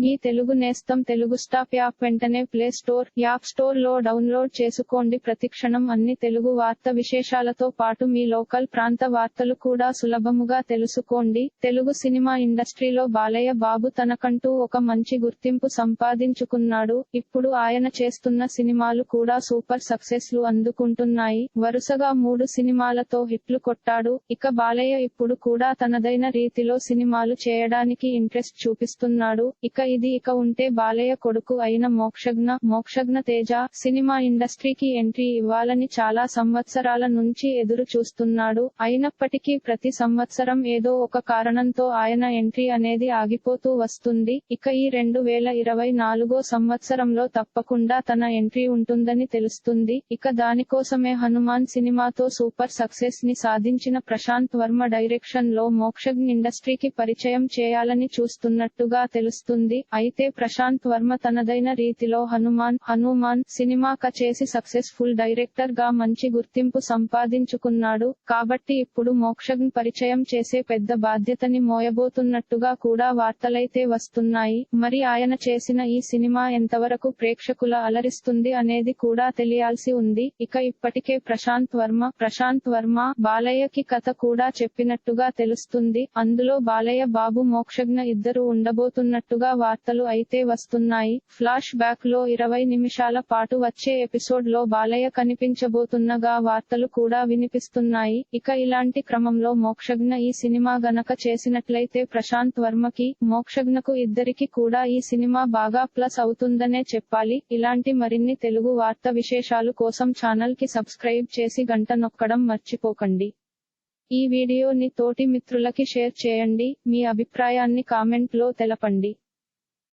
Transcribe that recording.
మీ తెలుగు నేస్తం Telugu stop app వెంటనే play store app స్టోర్లో డౌన్లోడ్ చేసుకోండి. ప్రతిక్షణం అన్ని తెలుగు వార్త విశేషాలతో పాటు మీ లోకల్ ప్రాంత వార్తలు కూడా సులభముగా తెలుసుకోండి. తెలుగు సినిమా ఇండస్ట్రీలో బాలయ్య బాబు తనకంటూ ఒక మంచి గుర్తింపు సంపాదించుకున్నాడు. ఇప్పుడు ఆయన చేస్తున్న సినిమాలు కూడా సూపర్ సక్సెస్లు అందుకుంటున్నాయి. వరుసగా మూడు సినిమాలతో హిట్లు కొట్టాడు. ఇక బాలయ్య ఇప్పుడు కూడా తనదైన రీతిలో సినిమాలు చేయడానికి ఇంట్రెస్ట్ చూపిస్తున్నాడు. ఇక ఇది ఇక ఉంటే బాలయ్య కొడుకు అయిన మోక్షజ్ఞ మోక్షజ్ఞ తేజ సినిమా ఇండస్ట్రీకి ఎంట్రీ ఇవ్వాలని చాలా సంవత్సరాల నుంచి ఎదురు చూస్తున్నాడు. అయినప్పటికీ ప్రతి సంవత్సరం ఏదో ఒక కారణంతో ఆయన ఎంట్రీ అనేది ఆగిపోతూ వస్తుంది. ఇక ఈ రెండు వేల ఇరవై నాలుగో సంవత్సరంలో తప్పకుండా తన ఎంట్రీ ఉంటుందని తెలుస్తుంది. ఇక దానికోసమే హనుమాన్ సినిమాతో సూపర్ సక్సెస్ని సాధించిన ప్రశాంత్ వర్మ డైరెక్షన్లో మోక్షజ్ఞ ఇండస్ట్రీకి పరిచయం చేయాలని చూస్తున్నట్టుగా తెలుస్తుంది. అయితే ప్రశాంత్ వర్మ తనదైన రీతిలో హనుమాన్ హనుమాన్ సినిమాక చేసి సక్సెస్ఫుల్ డైరెక్టర్గా మంచి గుర్తింపు సంపాదించుకున్నాడు. కాబట్టి ఇప్పుడు మోక్షజ్ఞ పరిచయం చేసే పెద్ద బాధ్యతని మోయబోతున్నట్టుగా కూడా వార్తలైతే వస్తున్నాయి. మరి ఆయన చేసిన ఈ సినిమా ఎంతవరకు ప్రేక్షకుల అలరిస్తుంది అనేది కూడా తెలియాల్సి ఉంది. ఇక ఇప్పటికే ప్రశాంత్ వర్మ ప్రశాంత్ వర్మ బాలయ్యకి కథ కూడా చెప్పినట్టుగా తెలుస్తుంది. అందులో బాలయ్య బాబు మోక్షజ్ఞ ఇద్దరు ఉండబోతున్నట్టుగా వార్తలు అయితే వస్తున్నాయి. ఫ్లాష్ బ్యాక్లో ఇరవై నిమిషాల పాటు వచ్చే ఎపిసోడ్లో బాలయ్య కనిపించబోతున్నగా వార్తలు కూడా వినిపిస్తున్నాయి. ఇక ఇలాంటి క్రమంలో మోక్షజ్ఞ ఈ సినిమా గనక చేసినట్లయితే ప్రశాంత్ వర్మకి మోక్షజ్ఞకు ఇద్దరికి కూడా ఈ సినిమా బాగా ప్లస్ అవుతుందనే చెప్పాలి. ఇలాంటి మరిన్ని తెలుగు వార్త విశేషాలు కోసం ఛానల్కి సబ్స్క్రైబ్ చేసి గంట నొక్కడం మర్చిపోకండి. ఈ వీడియోని తోటి మిత్రులకి షేర్ చేయండి. మీ అభిప్రాయాన్ని కామెంట్లో తెలపండి.